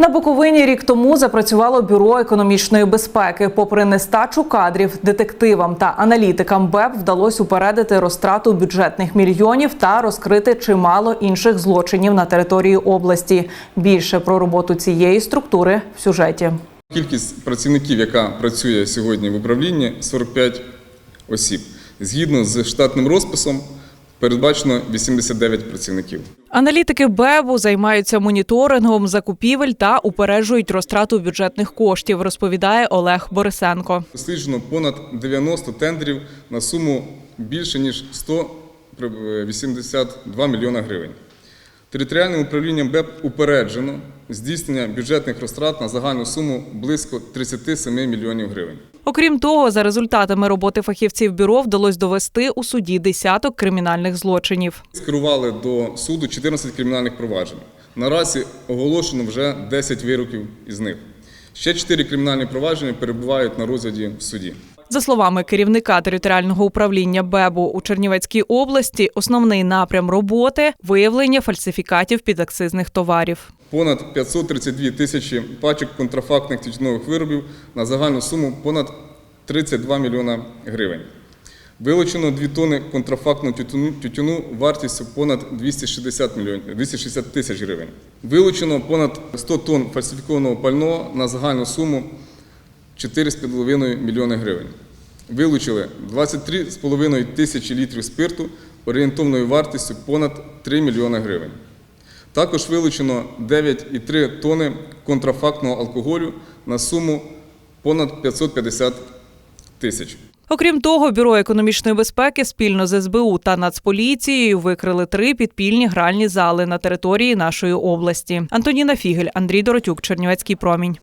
На Буковині рік тому запрацювало бюро економічної безпеки. Попри нестачу кадрів, детективам та аналітикам БЕП вдалося упередити розтрату бюджетних мільйонів та розкрити чимало інших злочинів на території області. Більше про роботу цієї структури в сюжеті. Кількість працівників, яка працює сьогодні в управлінні, 45 осіб. Згідно з штатним розписом, передбачено 89 працівників. Аналітики БЕБу займаються моніторингом закупівель та упереджують розтрату бюджетних коштів, розповідає Олег Борисенко. Досліджено понад 90 тендерів на суму більше ніж 182 мільйона гривень. Територіальним управлінням БЕП упереджено здійснення бюджетних розтрат на загальну суму близько 37 мільйонів гривень. Окрім того, за результатами роботи фахівців бюро вдалося довести у суді десяток кримінальних злочинів. Скерували до суду 14 кримінальних проваджень. Наразі оголошено вже 10 вироків із них. Ще 4 кримінальні провадження перебувають на розгляді в суді. За словами керівника територіального управління БЕБу у Чернівецькій області, основний напрям роботи виявлення фальсифікатів підакцизних товарів. Понад 532 тисячі пачок контрафактних тютюнових виробів на загальну суму понад 32 мільйона гривень. Вилучено 2 тонни контрафактного тютюну, вартістю понад 260, мільйон, 260 тисяч гривень. Вилучено понад 100 тонн фальсифікованого пального на загальну суму 4,5 мільйони гривень. Вилучили 23,5 тисячі літрів спирту орієнтовною вартістю понад 3 мільйони гривень. Також вилучено 9,3 тони контрафактного алкоголю на суму понад 550 тисяч. Окрім того, бюро економічної безпеки спільно з СБУ та Нацполіцією викрили три підпільні гральні зали на території нашої області. Антоніна Фігель, Андрій Доротюк, Чернівецький промінь.